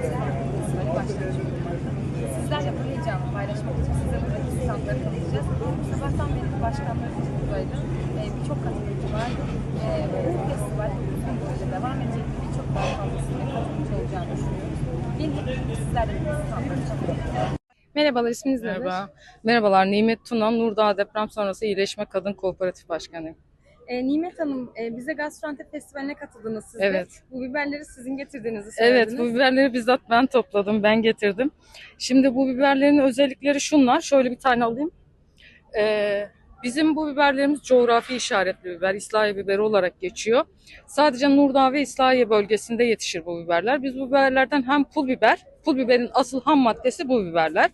Festivali başlamış bulunmakta. Sizlerle bu heyecanı paylaşmak için size buradaki standları tanıtacağız. Sabahtan beri başkanlarımız buradaydı. Ee, birçok katılımcı vardı. Ee, bu festival uzun boyunca devam edecek birçok daha fazlasıyla katılımcı olacağını düşünüyoruz. Hep sizlerle bu standları tanıtalım. Merhabalar, isminiz nedir? Merhaba. Merhabalar. Nimet Tuna, Nurdağ Deprem Sonrası İyileşme Kadın Kooperatif Başkanıyım. Ee, Nimet Hanım, e, bize Gastroantep Festivali'ne katıldınız siz de. Evet. Bu biberleri sizin getirdiğinizi Evet, söylediniz. bu biberleri bizzat ben topladım, ben getirdim. Şimdi bu biberlerin özellikleri şunlar. Şöyle bir tane alayım. Ee, bizim bu biberlerimiz coğrafi işaretli biber, İslahiye biberi olarak geçiyor. Sadece Nurdağ ve İslahiye bölgesinde yetişir bu biberler. Biz bu biberlerden hem pul biber, pul biberin asıl ham maddesi bu biberler.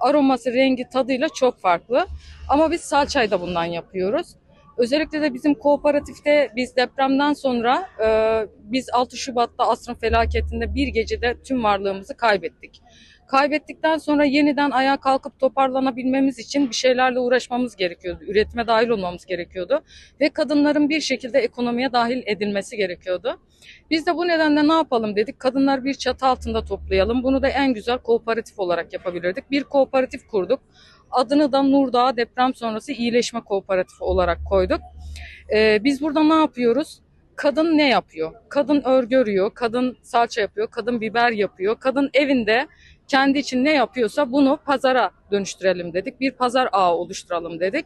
Aroması, rengi, tadıyla çok farklı. Ama biz salçayı da bundan yapıyoruz. Özellikle de bizim kooperatifte biz depremden sonra e, biz 6 Şubat'ta asrın felaketinde bir gecede tüm varlığımızı kaybettik. Kaybettikten sonra yeniden ayağa kalkıp toparlanabilmemiz için bir şeylerle uğraşmamız gerekiyordu. Üretime dahil olmamız gerekiyordu. Ve kadınların bir şekilde ekonomiye dahil edilmesi gerekiyordu. Biz de bu nedenle ne yapalım dedik. Kadınlar bir çatı altında toplayalım. Bunu da en güzel kooperatif olarak yapabilirdik. Bir kooperatif kurduk. Adını da Nurdağ Deprem Sonrası İyileşme Kooperatifi olarak koyduk. Ee, biz burada ne yapıyoruz? Kadın ne yapıyor? Kadın örgü örüyor, kadın salça yapıyor, kadın biber yapıyor. Kadın evinde kendi için ne yapıyorsa bunu pazara dönüştürelim dedik. Bir pazar ağı oluşturalım dedik.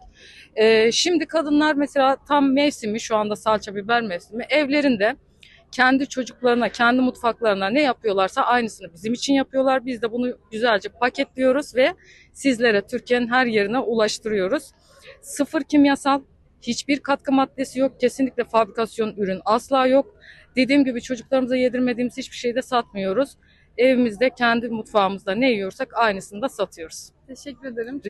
Ee, şimdi kadınlar mesela tam mevsimi, şu anda salça biber mevsimi, evlerinde kendi çocuklarına, kendi mutfaklarına ne yapıyorlarsa aynısını bizim için yapıyorlar. Biz de bunu güzelce paketliyoruz ve sizlere Türkiye'nin her yerine ulaştırıyoruz. Sıfır kimyasal, hiçbir katkı maddesi yok. Kesinlikle fabrikasyon ürün asla yok. Dediğim gibi çocuklarımıza yedirmediğimiz hiçbir şey de satmıyoruz. Evimizde kendi mutfağımızda ne yiyorsak aynısını da satıyoruz. Teşekkür ederim.